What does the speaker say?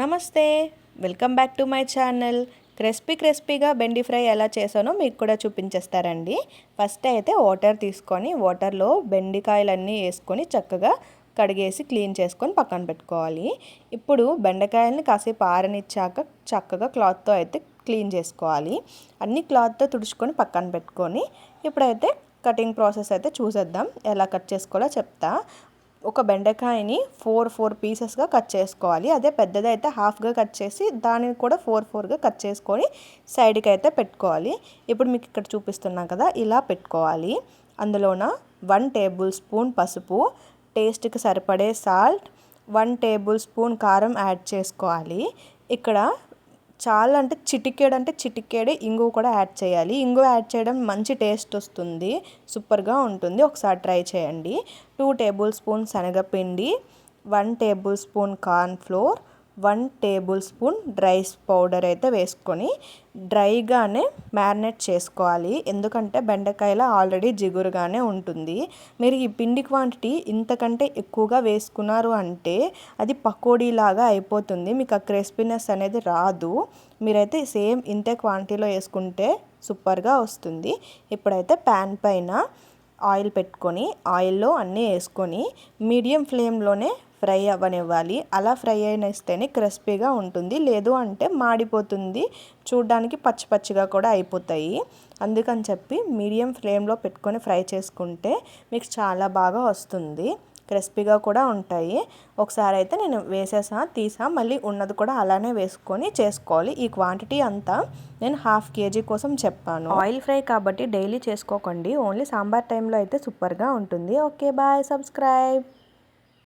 నమస్తే welcome back to my channel. Crispy క్రిస్పీగా బెండి ఫ్రై ఎలా చేసానో మీకు కూడా చూపించేస్తారండి. ఫస్ట్ అయితే వాటర్ తీసుకొని వాటర్లో బెండికాయలన్నీ వేసుకొని చక్కగా కడిగేసి క్లీన్ చేసుకొని పక్కన పెట్టుకోవాలి. ఇప్పుడు బెండకాయలని కాసేపు ఆరనిచ్చాక చక్కగా క్లాత్తో అయితే క్లీన్ చేసుకోవాలి. అన్ని క్లాత్తో తుడుచుకొని పక్కన పెట్టుకొని ఇప్పుడైతే కటింగ్ ప్రాసెస్ అయితే చూసేద్దాం. ఎలా కట్ చేసుకోవాలో చెప్తా. ఒక బెండకాయని ఫోర్ ఫోర్ పీసెస్గా కట్ చేసుకోవాలి. అదే పెద్దది అయితే హాఫ్గా కట్ చేసి దానిని కూడా ఫోర్ ఫోర్గా కట్ చేసుకొని సైడ్కి అయితే పెట్టుకోవాలి. ఇప్పుడు మీకు ఇక్కడ చూపిస్తున్నాం కదా ఇలా పెట్టుకోవాలి. అందులోన వన్ టేబుల్ స్పూన్ పసుపు టేస్ట్కి సరిపడే సాల్ట్ వన్ టేబుల్ స్పూన్ కారం యాడ్ చేసుకోవాలి. ఇక్కడ చాలా అంటే చిటికేడు అంటే చిటికేడు ఇంగు కూడా యాడ్ చేయాలి. ఇంగు యాడ్ చేయడం మంచి టేస్ట్ వస్తుంది. సూపర్గా ఉంటుంది. ఒకసారి ట్రై చేయండి. టూ టేబుల్ స్పూన్ శనగపిండి one tablespoon cornflour one tablespoon rice powder అయితే వేసుకొని డ్రైగానే మ్యారినేట్ చేసుకోవాలి. ఎందుకంటే బెండకాయలో ఆల్రెడీ జిగురుగానే ఉంటుంది. మీరు ఈ పిండి క్వాంటిటీ ఇంతకంటే ఎక్కువగా వేసుకున్నారు అంటే అది పకోడీలాగా అయిపోతుంది. మీకు ఆ క్రిస్పీనెస్ అనేది రాదు. మీరైతే సేమ్ ఇంతే క్వాంటిటీలో వేసుకుంటే సూపర్గా వస్తుంది. ఇప్పుడైతే ప్యాన్ పైన ఆయిల్ పెట్టుకొని ఆయిల్లో అన్నీ వేసుకొని మీడియం ఫ్లేమ్లోనే ఫ్రై అవ్వనివ్వాలి. అలా ఫ్రై అయినిస్తేనే క్రిస్పీగా ఉంటుంది. లేదు అంటే మాడిపోతుంది. చూడ్డానికి పచ్చి పచ్చిగా కూడా అయిపోతాయి. అందుకని చెప్పి మీడియం ఫ్లేమ్లో పెట్టుకొని ఫ్రై చేసుకుంటే మీకు చాలా బాగా వస్తుంది. క్రిస్పీగా కూడా ఉంటాయి. ఒకసారి అయితే నేను వేసేసా తీసా. మళ్ళీ ఉన్నది కూడా అలానే వేసుకొని చేసుకోవాలి. ఈ క్వాంటిటీ అంతా నేను హాఫ్ కేజీ కోసం చెప్పాను. ఆయిల్ ఫ్రై కాబట్టి డైలీ చేసుకోకండి. ఓన్లీ సాంబార్ టైంలో అయితే సూపర్గా ఉంటుంది. Okay bye. సబ్స్క్రైబ్.